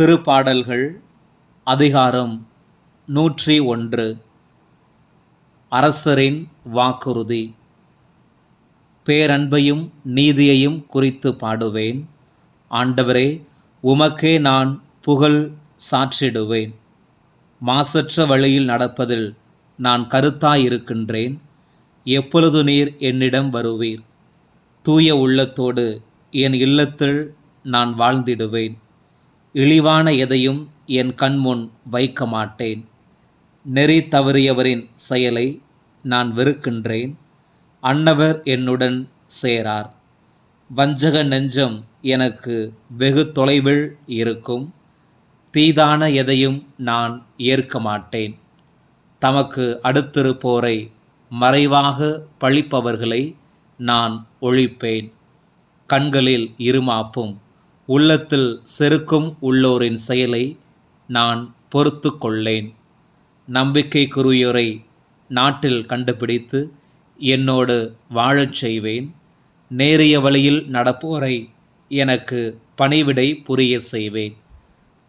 திருப்பாடல்கள் அதிகாரம் நூற்றி ஒன்று. அரசரின் வாக்குறுதி. பேரன்பையும் நீதியையும் குறித்து பாடுவேன். ஆண்டவரே உமக்கே நான் புகழ் சாற்றிடுவேன். மாசற்ற வழியில் நடப்பதில் நான் கருத்தாயிருக்கின்றேன். எப்பொழுது நீர் என்னிடம் வருவீர்? தூய உள்ளத்தோடு என் இல்லத்தில் நான் வாழ்ந்திடுவேன். இழிவான எதையும் என் கண்முன் வைக்க மாட்டேன் நெறி தவறியவரின் செயலை நான் வெறுக்கின்றேன். அன்னவர் என்னுடன் சேரார். வஞ்சக நெஞ்சம் எனக்கு வெகு தொலைவில் இருக்கும். தீதான எதையும் நான் ஏற்க மாட்டேன் தமக்கு அடுத்திருப்போரை மறைவாக பழிப்பவர்களை நான் ஒழிப்பேன். கண்களில் இருமாப்பும் உள்ளத்தில் செருக்கும் உள்ளோரின் செயலை நான் பொறுத்து கொள்ளேன். நம்பிக்கைக்குரியோரை நாட்டில் கண்டுபிடித்து என்னோடு வாழச் செய்வேன். நேரிய வழியில் நடப்போரை எனக்கு பணிவிடை புரிய செய்வேன்.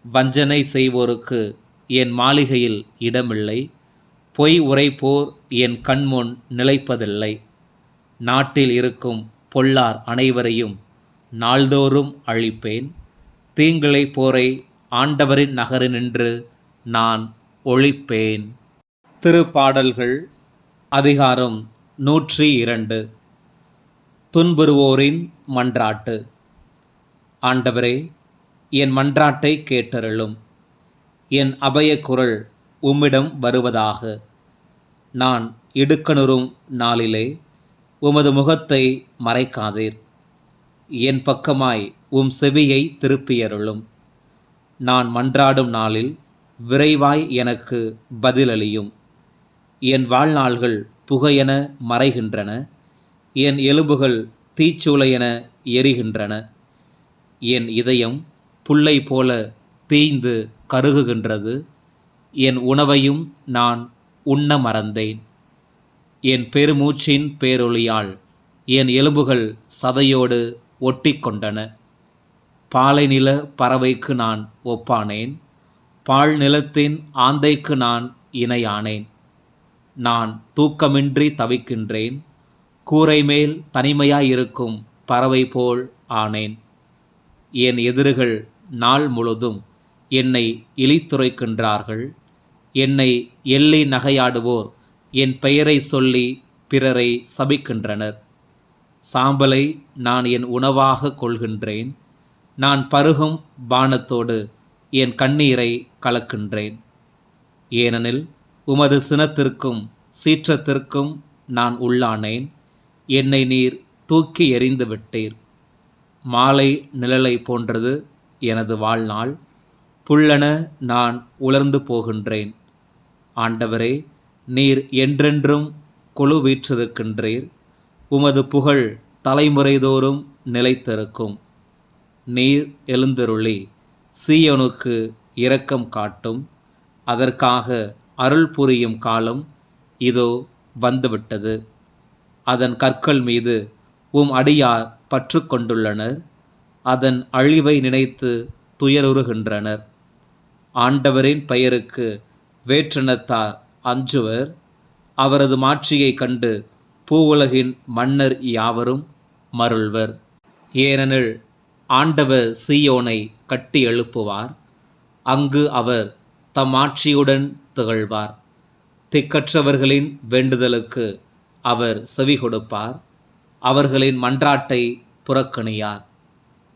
வஞ்சனை செய்வோருக்கு என் மாளிகையில் இடமில்லை. பொய் உரைப்போர் என் கண்முன் நிலைப்பதில்லை. நாட்டில் இருக்கும் பொல்லார் அனைவரையும் நாள்தோறும் அழிப்பேன். தீங்கிழை போரை ஆண்டவரின் நகரினின்று நான் ஒழிப்பேன். திருப்பாடல்கள் அதிகாரம் நூற்றி இரண்டு. துன்புறுவோரின் மன்றாட்டு. ஆண்டவரே என் மன்றாட்டை கேட்டருளும். என் அபய குரல் உம்மிடம் வருவதாக. நான் இடுக்கணுறும் நாளிலே உமது முகத்தை மறைக்காதீர். என் பக்கமாய் உம் செவியை திருப்பியருளும். நான் மன்றாடும் நாளில் விரைவாய் எனக்கு பதிலளியும். என் வாழ்நாள்கள் புகையென மறைகின்றன. என் எலும்புகள் தீச்சூளையென எரிகின்றன. என் இதயம் புல்லை போல தீய்ந்து கருகுகின்றது. என் உணவையும் நான் உண்ண மறந்தேன். என் பெருமூச்சின் பேரொளியால் என் எலும்புகள் சதையோடு ஒட்டிக்கொண்டன. பாலை நில பறவைக்கு நான் ஒப்பானேன். பால் நிலத்தின் ஆந்தைக்கு நான் இணையானேன். நான் தூக்கமின்றி தவிக்கின்றேன். கூரை மேல் தனிமையாயிருக்கும் பறவை போல் ஆனேன். என் எதிரிகள் நாள் முழுதும் என்னை இழித்துரைக்கின்றார்கள். என்னை எள்ளி நகையாடுவோர் என் பெயரை சொல்லி பிறரை சபிக்கின்றனர். சாம்பலை நான் என் உணவாக கொள்கின்றேன். நான் பருகும் பானத்தோடு என் கண்ணீரை கலக்கின்றேன். ஏனெனில் உமது சினத்திற்கும் சீற்றத்திற்கும் நான் உள்ளானேன். என்னை நீர் தூக்கி எறிந்து விட்டீர். மாலை நிழலை போன்றது எனது வாழ்நாள். புல்லென நான் உலர்ந்து போகின்றேன். ஆண்டவரே நீர் என்றென்றும் கொழு வீற்றிருக்கின்றீர். உமது புகழ் தலைமுறைதோறும் நிலைத்திருக்கும். நீர் எழுந்தருளி சீயனுக்கு இரக்கம் காட்டும். அதற்காக அருள் புரியும் காலம் இதோ வந்துவிட்டது. அதன் கற்கள் மீது உம் அடியார் பற்று கொண்டுள்ளனர். அதன் அழிவை நினைத்து துயருறுகின்றனர். ஆண்டவரின் பெயருக்கு வேற்றினத்தார் அஞ்சுவர். அவரது மாட்சியை கண்டு பூவுலகின் மன்னர் யாவரும் மருள்வர். ஏனெனில் ஆண்டவர் சீயோனை கட்டி எழுப்புவார் அங்கு அவர் தம் ஆட்சியுடன் திகழ்வார். திக்கற்றவர்களின் வேண்டுதலுக்கு அவர் செவி கொடுப்பார் அவர்களின் மன்றாட்டை புறக்கணியார்.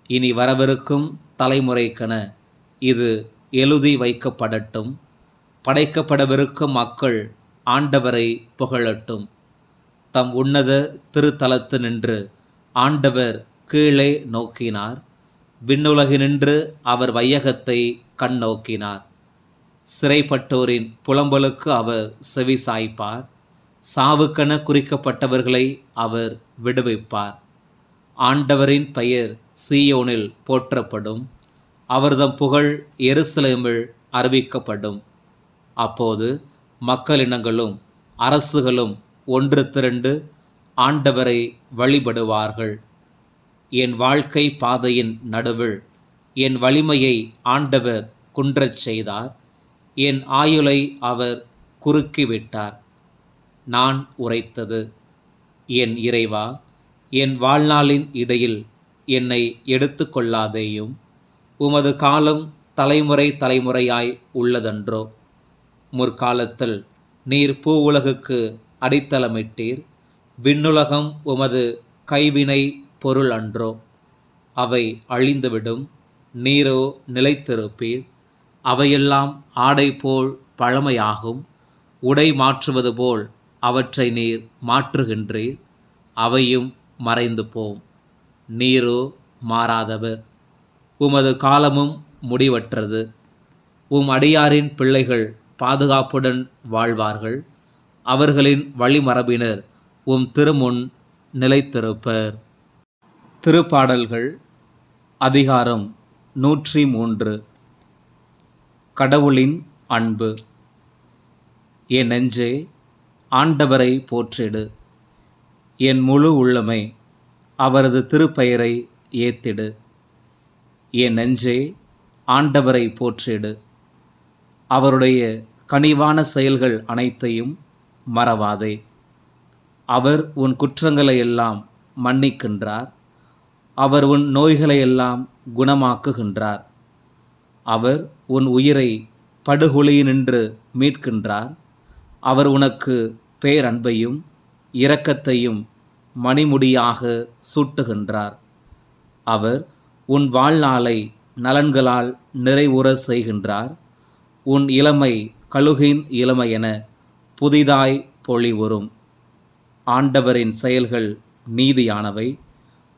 இனி வரவிருக்கும் தலைமுறைக்கென இது எழுதி வைக்கப்படட்டும் படைக்கப்படவிருக்கும் மக்கள் ஆண்டவரை புகழட்டும். தம் உன்னத திருத்தலத்து நின்று ஆண்டவர் கீழே நோக்கினார். விண்ணுலகினின்று அவர் வையகத்தை கண் நோக்கினார். சிறைப்பட்டோரின் புலம்பலுக்கு அவர் செவி சாய்ப்பார். சாவுக்கென குறிக்கப்பட்டவர்களை அவர் விடுவிப்பார். ஆண்டவரின் பெயர் சீயோனில் போற்றப்படும். அவர்தம் புகழ் எருசலேமில் அறிவிக்கப்படும். அப்போது மக்களினங்களும் அரசுகளும் ஒன்று திரண்டு ஆண்டவரை வழிபடுவார்கள். என் வாழ்க்கை பாதையின் நடுவில் என் வலிமையை ஆண்டவர் குன்றச் செய்தார். என் ஆயுளை அவர் குறுக்கிவிட்டார். நான் உரைத்தது என் இறைவா என் வாழ்நாளின் இடையில் என்னை எடுத்து கொள்ளாதேயும். உமது காலம் தலைமுறை தலைமுறையாய் உள்ளதன்றோ. முற்காலத்தில் நீர் பூ உலகுக்கு அடித்தளமிட்டீர். விண்ணுலகம் உமது கைவினை பொருள் அன்றோ. அவை அழிந்துவிடும் நீரோ நிலைத்திருப்பீர். அவையெல்லாம் ஆடை போல் பழமையாகும் உடை மாற்றுவது போல் அவற்றை நீர் மாற்றுகின்றீர். அவையும் மறைந்து போம் நீரோ மாறாதவர். உமது காலமும் முடிவற்றது. உம் அடியாரின் பிள்ளைகள் பாதுகாப்புடன் வாழ்வார்கள். அவர்களின் வழிமரபினர் உம் திருமுன் நிலைத்திருப்பர். திருப்பாடல்கள் அதிகாரம் நூற்றி மூன்று. கடவுளின் அன்பு. என் நெஞ்சே ஆண்டவரை போற்றிடு. என் முழு உள்ளமை அவரது திருப்பெயரை ஏத்திடு. என் நெஞ்சே ஆண்டவரை போற்றிடு. அவருடைய கனிவான செயல்கள் அனைத்தையும் மறவாதே. அவர் உன் குற்றங்களை எல்லாம் மன்னிக்கின்றார். அவர் உன் நோய்களை எல்லாம் குணமாக்குகின்றார். அவர் உன் உயிரை படுகொலியினின்று மீட்கின்றார். அவர் உனக்கு பேரன்பையும் இரக்கத்தையும் மணிமுடியாக சூட்டுகின்றார். அவர் உன் வாழ்நாளை நலன்களால் நிறைவுற செய்கின்றார். உன் இளமை கழுகின் என புதிதாய் பொழிவுறும் ஆண்டவரின் செயல்கள் நீதியானவை.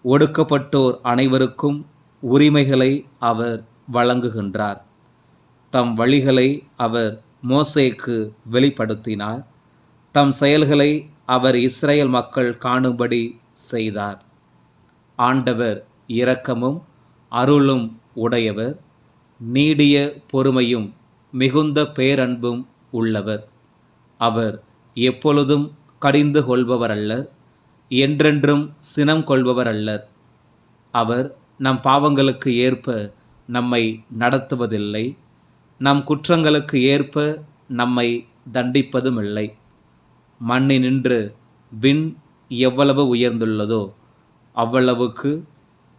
ஒடுக்கப்பட்டோர் அனைவருக்கும் உரிமைகளை அவர் வழங்குகின்றார். தம் வழிகளை அவர் மோசேக்கு வெளிப்படுத்தினார். தம் செயல்களை அவர் இஸ்ரேல் மக்கள் காணும்படி செய்தார். ஆண்டவர் இரக்கமும் அருளும் உடையவர். நீடிய பொறுமையும் மிகுந்த பேரன்பும் உள்ளவர். அவர் எப்பொழுதும் கடிந்து கொள்பவர் அல்லர் என்றென்றும் சினம் கொள்பவர் அல்லர் அவர் நம் பாவங்களுக்கு ஏற்ப நம்மை நடத்துவதில்லை நம் குற்றங்களுக்கு ஏற்ப நம்மை தண்டிப்பதும் இல்லை மண்ணினின்று விண் எவ்வளவு உயர்ந்துள்ளதோ அவ்வளவுக்கு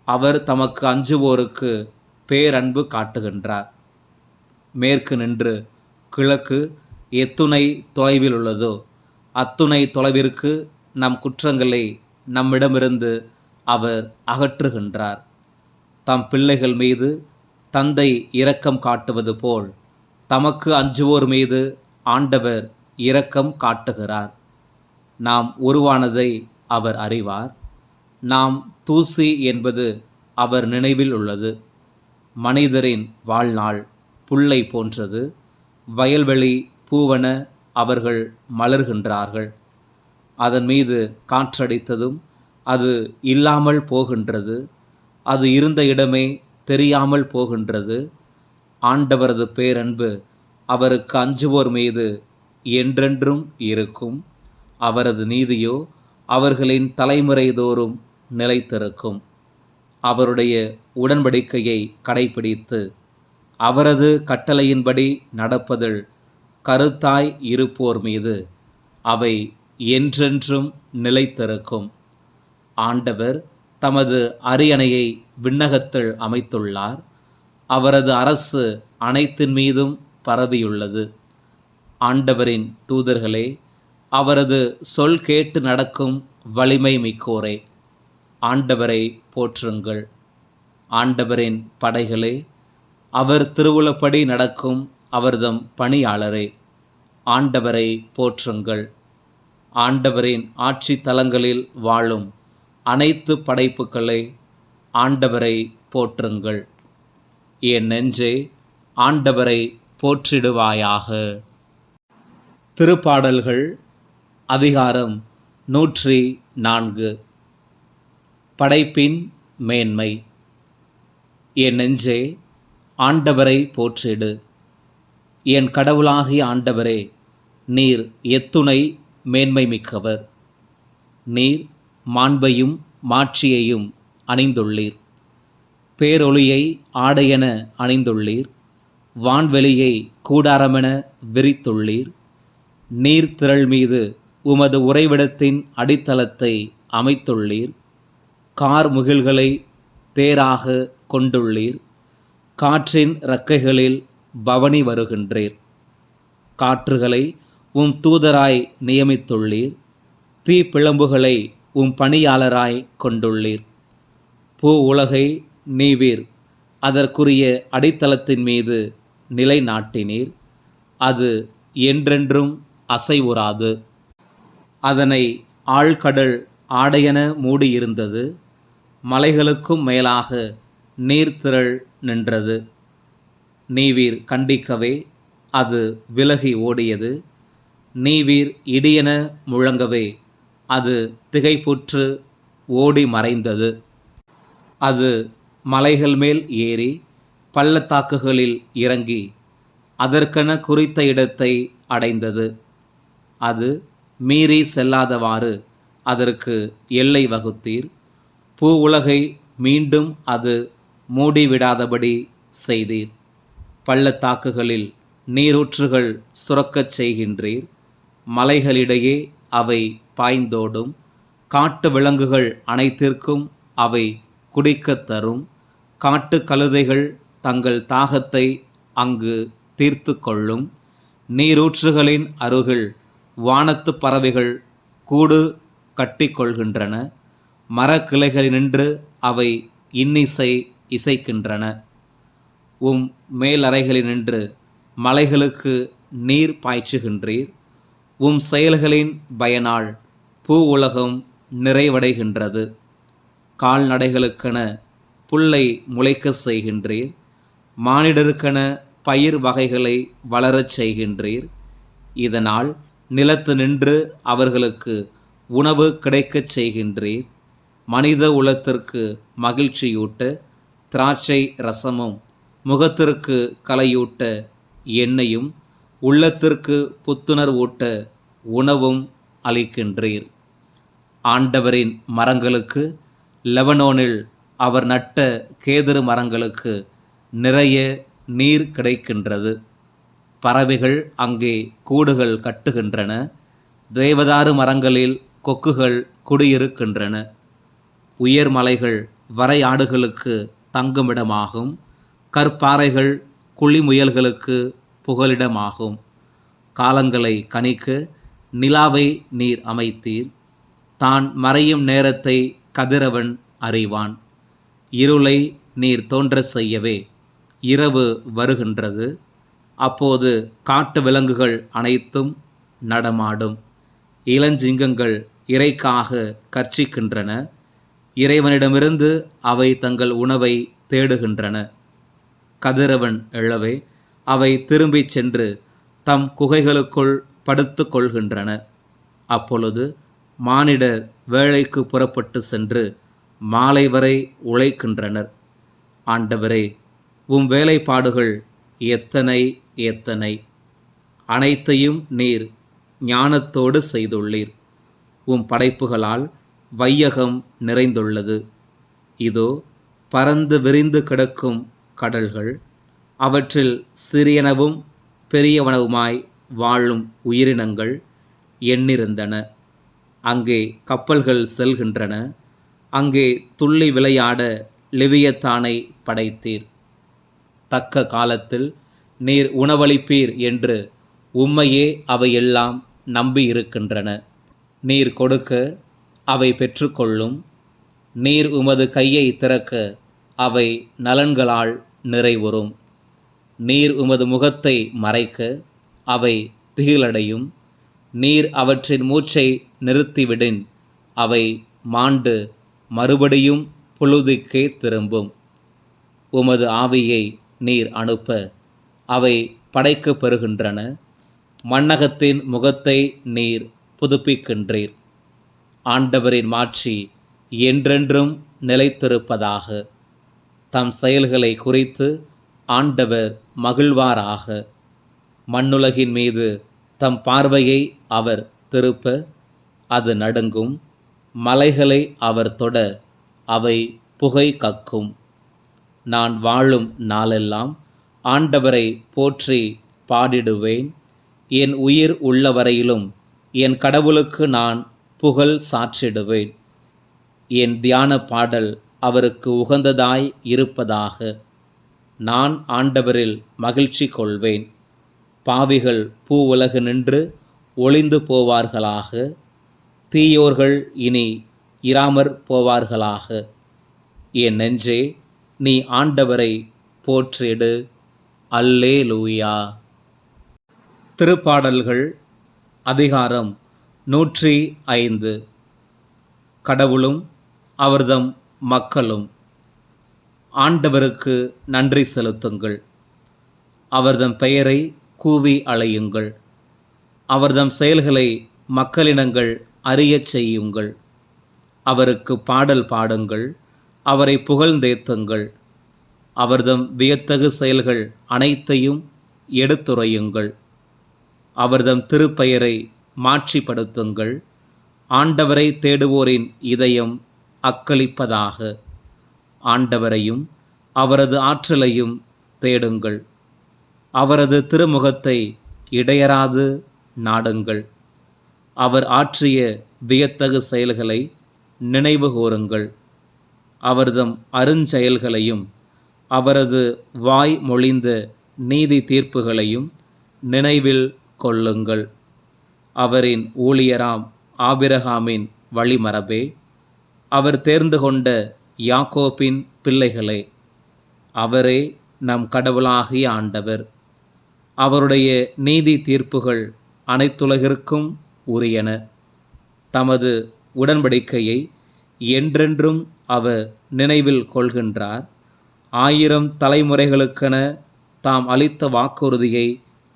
அவர் தமக்கு அஞ்சுவோருக்கு பேரன்பு காட்டுகின்றார். மேற்கு நின்று கிழக்கு எத்துணை தொலைவில் உள்ளதோ அத்துணை தொலைவிற்கு நம் குற்றங்களை நம்மிடமிருந்து அவர் அகற்றுகின்றார். தம் பிள்ளைகள் மீது தந்தை இரக்கம் காட்டுவது போல் தமக்கு அஞ்சுவோர் மீது ஆண்டவர் இரக்கம் காட்டுகிறார். நாம் உருவானதை அவர் அறிவார். நாம் தூசி என்பது அவர் நினைவில் உள்ளது. மனிதரின் வாழ்நாள் புல்லை போன்றது. வயல்வெளி பூவன அவர்கள் மலர்கின்றார்கள். அதன் மீது காற்றடித்ததும் அது இல்லாமல் போகின்றது. அது இருந்த இடமே தெரியாமல் போகின்றது. ஆண்டவரது பேரன்பு அவருக்கு அஞ்சுவோர் மீது என்றென்றும் இருக்கும். அவரது நீதியோ அவர்களின் தலைமுறை தோறும் நிலைத்திருக்கும். அவருடைய உடன்படிக்கையை கடைபிடித்து அவரது கட்டளையின்படி நடப்பதில் கருத்தாய் இருப்போர் மீது அவை என்றென்றும் நிலைத்திருக்கும். ஆண்டவர் தமது அரியணையை விண்ணகத்தில் அமைத்துள்ளார். அவரது அரசு அனைத்தின் மீதும் பரவியுள்ளது. ஆண்டவரின் தூதர்களே அவரது சொல் கேட்டு நடக்கும் வலிமை மிக்கோரே. ஆண்டவரை போற்றுங்கள். ஆண்டவரின் படைகளே அவர் திருவுளப்படி நடக்கும் அவர்தம் பணியாளரே ஆண்டவரை போற்றுங்கள். ஆண்டவரின் ஆட்சி தலங்களில் வாழும் அனைத்து படைப்புகளை ஆண்டவரை போற்றுங்கள். என் நெஞ்சே ஆண்டவரை போற்றிடுவாயாக. திருப்பாடல்கள் அதிகாரம் நூற்றி நான்கு. படைப்பின் மேன்மை. என் நெஞ்சே ஆண்டவரை போற்றிடு. என் கடவுளாகிய ஆண்டவரே நீர் எத்துணை மேன்மை மிக்கவர் நீர் மாண்பையும் மாட்சியையும் அணிந்துள்ளீர். பேரொளியை ஆடையென அணிந்துள்ளீர். வான்வெளியை கூடாரமென விரித்துள்ளீர். நீர்த்திரள் மீது உமது உறைவிடத்தின் அடித்தளத்தை அமைத்துள்ளீர். கார் முகில்களை தேராக கொண்டுள்ளீர். காற்றின் இறக்கைகளில் பவனி வருகின்றீர். காற்றுகளை உம் தூதராய் நியமித்துள்ளீர். தீ பிளம்புகளை உம் பணியாளராய் கொண்டுள்ளீர். பூ உலகை நீவீர். அதற்குரிய அடித்தளத்தின் மீது நிலைநாட்டினீர். அது என்றென்றும் அசைவுறாது. அதனை ஆழ்கடல் ஆடையென மூடியிருந்தது. மலைகளுக்கும் மேலாக நீர்த்திரள் நின்றது. நீவீர் கண்டிக்கவே அது விலகி ஓடியது. நீவீர் இடியென முழங்கவே அது திகைப்புற்று ஓடி மறைந்தது. அது மலைகள் மேல் ஏறி பள்ளத்தாக்குகளில் இறங்கி அதற்கென குறித்த இடத்தை அடைந்தது. அது மீறி செல்லாதவாறு அதற்கு எல்லை வகுத்தீர். பூ உலகை மீண்டும் அது மூடிவிடாதபடி செய்தீர். பள்ளத்தாக்குகளில் நீரூற்றுகள் சுரக்கச் செய்கின்றீர். மலைகளிடையே அவை பாய்ந்தோடும் காட்டு விலங்குகள் அனைத்திற்கும் அவை குடிக்கத் தரும். காட்டு கழுதைகள் தங்கள் தாகத்தை அங்கு தீர்த்து கொள்ளும். நீரூற்றுகளின் அருகில் வானத்து பறவைகள் கூடு கட்டிக்கொள்கின்றன மரக்கிளைகளினின்று அவை இன்னிசை இசைக்கின்றன. உம் மேலறைகளினின்று மலைகளுக்கு நீர் பாய்ச்சுகின்றீர். உம் செயல்களின் பயனால் பூ உலகம் நிறைவடைகின்றது. கால்நடைகளுக்கென புல்லை முளைக்கச் செய்கின்றீர். மானிடருக்கென பயிர் வகைகளை வளரச் செய்கின்றீர். இதனால் நிலத்து நின்று அவர்களுக்கு உணவு கிடைக்கச் செய்கின்றீர். மனித உலத்திற்கு மகிழ்ச்சியூட்டு திராட்சை ரசமும் முகத்திற்கு கலையூட்ட எண்ணெயும் உள்ளத்திற்கு புத்துணர்வூட்ட உணவும் அளிக்கின்றீர். ஆண்டவரின் மரங்களுக்கு லெபனோனில் அவர் நட்ட கேதரு மரங்களுக்கு நிறைய நீர் கிடைக்கின்றது. பறவைகள் அங்கே கூடுகள் கட்டுகின்றன. தேவதாரு மரங்களில் கொக்குகள் குடியிருக்கின்றன. உயர் மலைகள் வரையாடுகளுக்கு தங்குமிடமாகும். கற்பாறைகள் குழிமுயல்களுக்கு புகலிடமாகும். காலங்களை கணிக்க நிலாவை நீர் அமைத்தீர். தான் மறையும் நேரத்தை கதிரவன் அறிவான். இருளை நீர் தோன்ற செய்யவே இரவு வருகின்றது. அப்போது காட்டு விலங்குகள் அனைத்தும் நடமாடும். இளஞ்சிங்கங்கள் இறைக்காக கர்ச்சிக்கின்றன இறைவனிடமிருந்து அவை தங்கள் உணவை தேடுகின்றன. கதிரவன் எழவே அவை திரும்பிச் சென்று தம் குகைகளுக்குள் படுத்து கொள்கின்றன. அப்பொழுது மானிடர் வேலைக்கு புறப்பட்டு சென்று மாலை வரை உழைக்கின்றனர். ஆண்டவரே உம் வேலைப்பாடுகள் எத்தனை எத்தனை? அனைத்தையும் நீர் ஞானத்தோடு செய்துள்ளீர். உம் படைப்புகளால் வையகம் நிறைந்துள்ளது. இதோ பறந்து விரிந்து கிடக்கும் கடல்கள் அவற்றில் சிறியனவும் பெரியவனவுமாய் வாழும் உயிரினங்கள் எண்ணிருந்தன. அங்கே கப்பல்கள் செல்கின்றன. அங்கே துள்ளி விளையாட லிவியத்தானை படைத்தீர். தக்க காலத்தில் நீர் உணவளிப்பீர் என்று உம்மையே அவையெல்லாம் நம்பியிருக்கின்றன. நீர் கொடுக்க அவை பெற்றுக்கொள்ளும். நீர் உமது கையை திறக்க அவை நலன்களால் நிறைவுறும். நீர் உமது முகத்தை மறைக்க அவை திகிலடையும். நீர் அவற்றின் மூச்சை நிறுத்திவிடின் அவை மாண்டு மறுபடியும் புழுதிக்கே திரும்பும். உமது ஆவியை நீர் அனுப்ப அவை படைக்கப் பெறுகின்றன. மண்ணகத்தின் முகத்தை நீர் புதுப்பிக்கின்றீர். ஆண்டவரின் மாட்சி என்றென்றும் நிலைத்திருப்பதாக. தம் செயல்களை குறித்து ஆண்டவர் மகிழ்வாராக. மண்ணுலகின் மீது தம் பார்வையை அவர் திருப்ப அது நடுங்கும். மலைகளை அவர் தொட அவை புகை கக்கும். நான் வாழும் நாளெல்லாம் ஆண்டவரை போற்றி பாடிடுவேன். என் உயிர் உள்ளவரையிலும் என் கடவுளுக்கு நான் புகழ் சாற்றிடுவேன். என் தியான பாடல் அவருக்கு உகந்ததாய் இருப்பதாக நான் ஆண்டவரில் மகிழ்ச்சி கொள்வேன். பாவிகள் பூ உலகு நின்று ஒளிந்து போவார்களாக. தீயோர்கள் இனி இராமற் போவார்களாக. என் நெஞ்சே நீ ஆண்டவரை போற்றிடு. அல்லே லூயா திருப்பாடல்கள் அதிகாரம் நூற்றி ஐந்து. கடவுளும் அவர்தம் மக்களும் ஆண்டவருக்கு நன்றி செலுத்துங்கள். அவர்தம் பெயரை கூவி அழையுங்கள் அவர்தம் செயல்களை மக்களினங்கள் அறியச் செய்யுங்கள். அவருக்கு பாடல் பாடுங்கள். அவரை புகழ்ந்தேத்துங்கள். அவர்தம் வியத்தகு செயல்கள் அனைத்தையும் எடுத்துரையுங்கள். அவர்தம் திருப்பெயரை மாட்சிப்படுத்துங்கள் ஆண்டவரை தேடுவோரின் இதயம் அக்களிப்பதாக. ஆண்டவரையும் அவரது ஆற்றலையும் தேடுங்கள். அவரது திருமுகத்தை இடையராது நாடுங்கள். அவர் ஆற்றிய வியத்தகு செயல்களை நினைவு கூறுங்கள். அவர்தம் அருஞ்செயல்களையும் அவரது வாய் மொழிந்த நீதி தீர்ப்புகளையும் நினைவில் கொள்ளுங்கள். அவரின் ஊழியராம் ஆபிரகாமின் வழிமரபே. அவர் தேர்ந்து கொண்ட யாக்கோப்பின் பிள்ளைகளே அவரே நம் கடவுளாகிய ஆண்டவர். அவருடைய நீதி தீர்ப்புகள் அனைத்துலகிற்கும் உரியன. தமது உடன்படிக்கையை என்றென்றும் அவர் நினைவில் கொள்கின்றார். ஆயிரம் தலைமுறைகளுக்கென தாம் அளித்த வாக்குறுதியை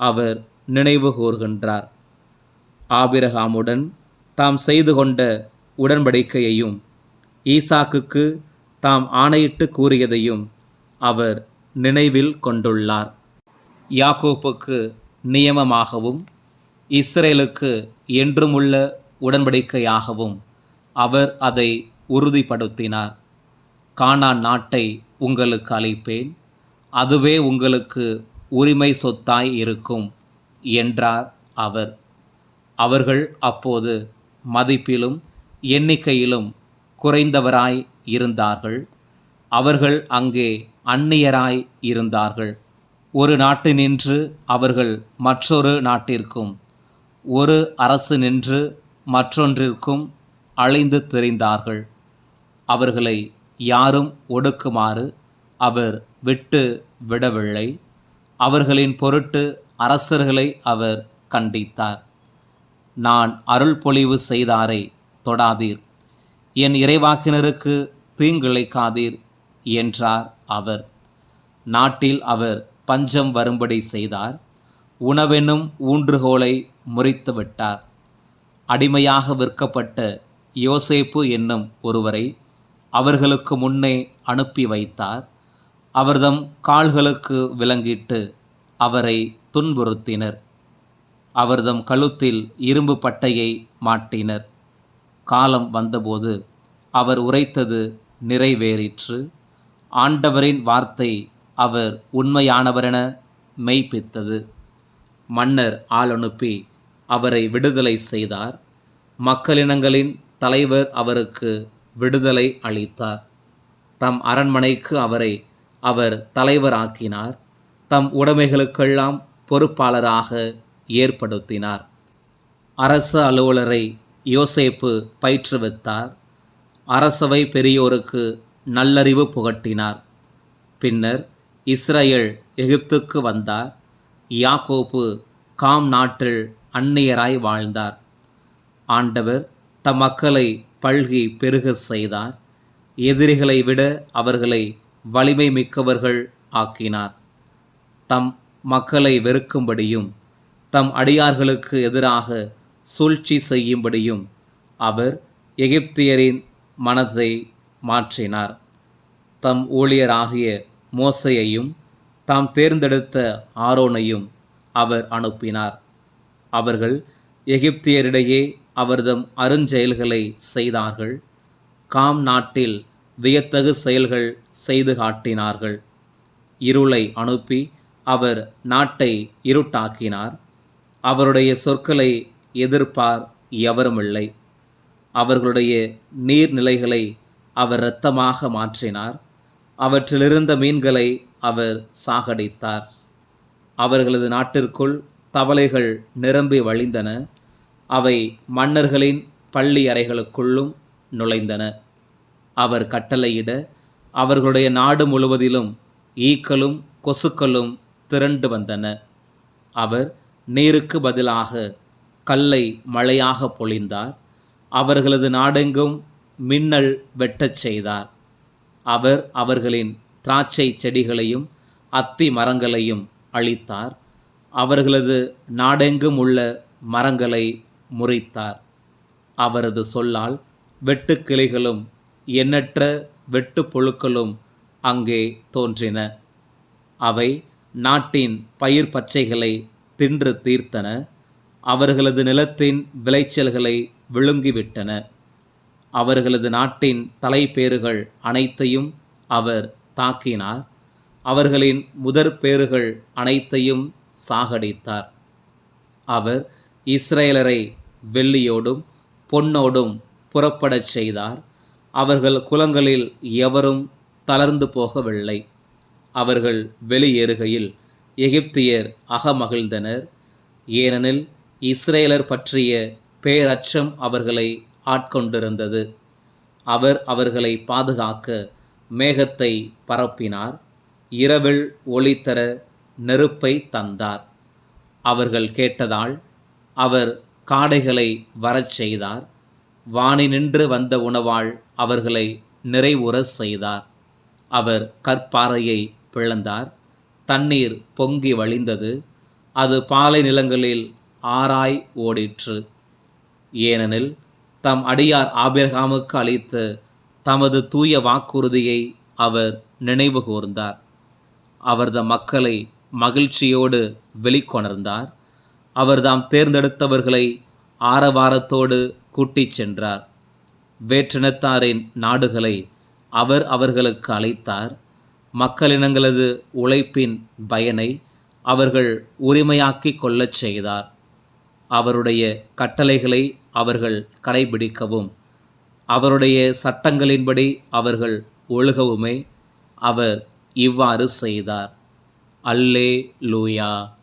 அவர் நினைவு கூர்கின்றார். ஆபிரகாமுடன் தாம் செய்து கொண்ட உடன்படிக்கையையும் ஈசாக்குக்கு தாம் ஆணையிட்டு கூறியதையும் அவர் நினைவில் கொண்டுள்ளார். யாக்கோப்புக்கு நியமமாகவும் இஸ்ரேலுக்கு என்றுமுள்ள உடன்படிக்கையாகவும் அவர் அதை உறுதிப்படுத்தினார். கானான் நாட்டை உங்களுக்கு அளிப்பேன் அதுவே உங்களுக்கு உரிமை சொத்தாய் இருக்கும் என்றார் அவர். அவர்கள் அப்போது மதிப்பிலும் எண்ணிக்கையிலும் குறைந்தவராய் இருந்தார்கள். அவர்கள் அங்கே அந்நியராய் இருந்தார்கள். ஒரு நாட்டினின்று அவர்கள் மற்றொரு நாட்டிற்கும் ஒரு அரசு நின்று மற்றொன்றிற்கும் அழிந்து திரிந்தார்கள். அவர்களை யாரும் ஒடுக்குமாறு அவர் விட்டு விடவில்லை. அவர்களின் பொருட்டு அரசர்களை அவர் கண்டித்தார். நான் அருள் பொழிவு செய்தாரை தொடாதீர். என் இறைவாக்கினருக்கு தீங்கிழைக்காதீர் என்றார் அவர். நாட்டில் அவர் பஞ்சம் வரும்படி செய்தார் உணவெனும் ஊன்றுகோலை முறித்து விட்டார். அடிமையாக விற்கப்பட்ட யோசேப்பு என்னும் ஒருவரை அவர்களுக்கு முன்னே அனுப்பி வைத்தார். அவர்தம் கால்களுக்கு விலங்கிட்டு அவரை துன்புறுத்தினர். அவர்தம் கழுத்தில் இரும்பு பட்டையை மாட்டினர். காலம் வந்தபோது அவர் உரைத்தது நிறைவேறிற்று. ஆண்டவரின் வார்த்தை அவர் உண்மையானவரென மெய்ப்பித்தது. மன்னர் ஆளனுப்பி அவரை விடுதலை செய்தார். மக்களினங்களின் தலைவர் அவருக்கு விடுதலை அளித்தார். தம் அரண்மனைக்கு அவரை அவர் தலைவராக்கினார். தம் உடைமைகளுக்கெல்லாம் பொறுப்பாளராக ஏற்படுத்தினார். அரசு அலுவலரை யோசேப்பு பயிற்றுவித்தார். அரசவை பெரியோருக்கு நல்லறிவு புகட்டினார். பின்னர் இஸ்ரேல் எகிப்துக்கு வந்தார். யாக்கோப்பு காம் நாட்டில் அந்நியராய் வாழ்ந்தார். ஆண்டவர் தம் மக்களை பல்கி பெருக செய்தார். எதிரிகளை விட அவர்களை வலிமை மிக்கவர்கள் ஆக்கினார். தம் மக்களை வெறுக்கும்படியும் தம் அடியார்களுக்கு எதிராக சூழ்ச்சி செய்யும்படியும் அவர் எகிப்தியரின் மனதை மாற்றினார். தம் ஊழியராகிய மோசையையும் தாம் தேர்ந்தெடுத்த ஆரோனையும் அவர் அனுப்பினார். அவர்கள் எகிப்தியரிடையே அவர்தம் அருஞ்செயல்களை செய்தார்கள். காம் நாட்டில் வியத்தகு செயல்கள் செய்து காட்டினார்கள். இருளை அனுப்பி அவர் நாட்டை இருட்டாக்கினார். அவருடைய சொற்களை எதிர்ப்பார் எவருமில்லை அவர்களுடைய நீர்நிலைகளை அவர் இரத்தமாக மாற்றினார். அவற்றிலிருந்த மீன்களை அவர் சாகடித்தார். அவர்களது நாட்டிற்குள் தவளைகள் நிரம்பி வழிந்தன. அவை மன்னர்களின் பள்ளி அறைகளுக்குள்ளும் நுழைந்தன. அவர் கட்டளையிட அவர்களுடைய நாடு முழுவதிலும் ஈக்களும் கொசுக்களும் திரண்டு வந்தன. அவர் நீருக்கு பதிலாக கல்லை மழையாக பொழிந்தார். அவர்களது நாடெங்கும் மின்னல் வெட்டச் செய்தார். அவர் அவர்களின் திராட்சை செடிகளையும் அத்தி மரங்களையும் அழித்தார். அவர்களது நாடெங்கும் உள்ள மரங்களை முறித்தார். அவரது சொல்லால் வெட்டுக்கிளைகளும் எண்ணற்ற வெட்டுப் புழுக்களும் அங்கே தோன்றின. அவை நாட்டின் பயிர் பச்சைகளை தின்று தீர்த்தன. அவர்களது நிலத்தின் விளைச்சல்களை விழுங்கிவிட்டன. அவர்களது நாட்டின் தலைப்பேறுகள் அனைத்தையும் அவர் தாக்கினார். அவர்களின் முதற் பேறுகள் அனைத்தையும் சாகடித்தார். அவர் இஸ்ரேலரை வெள்ளியோடும் பொன்னோடும் புறப்படச் செய்தார். அவர்கள் குலங்களில் எவரும் தளர்ந்து போகவில்லை. அவர்கள் வெளியேறுகையில் எகிப்தியர் அகமகிழ்ந்தனர். ஏனெனில் இஸ்ரேலர் பற்றிய பேரச்சம் அவர்களை ஆட்கொண்டிருந்தது. அவர் அவர்களை பாதுகாக்க மேகத்தை பரப்பினார். இரவில் ஒளித்தர நெருப்பை தந்தார். அவர்கள் கேட்டதால் அவர் காடைகளை வரச் செய்தார். வானினின்று வந்த உணவால் அவர்களை நிறைவுற செய்தார். அவர் கற்பாறையை பிளந்தார். தண்ணீர் பொங்கி வழிந்தது. அது பாலை நிலங்களில் ஆராய் ஓடிற்று. ஏனெனில் தம் அடியார் ஆபிரகாமுக்கு அளித்த தமது தூய வாக்குறுதியை அவர் நினைவு கூர்ந்தார். அவர்த மக்களை மகிழ்ச்சியோடு வெளிக்கொணர்ந்தார். அவர் தாம் தேர்ந்தெடுத்தவர்களை ஆரவாரத்தோடு கூட்டிச் சென்றார். வேற்றினத்தாரின் நாடுகளை அவர் அவர்களுக்கு அழைத்தார் மக்களினங்களது உழைப்பின் பயனை அவர்கள் உரிமையாக்கி கொள்ளச் செய்தார். அவருடைய கட்டளைகளை அவர்கள் கடைபிடிக்கவும். அவருடைய சட்டங்களின்படி அவர்கள் ஒழுகவுமே அவர் இவ்வாறு செய்தார். அல்லே லூயா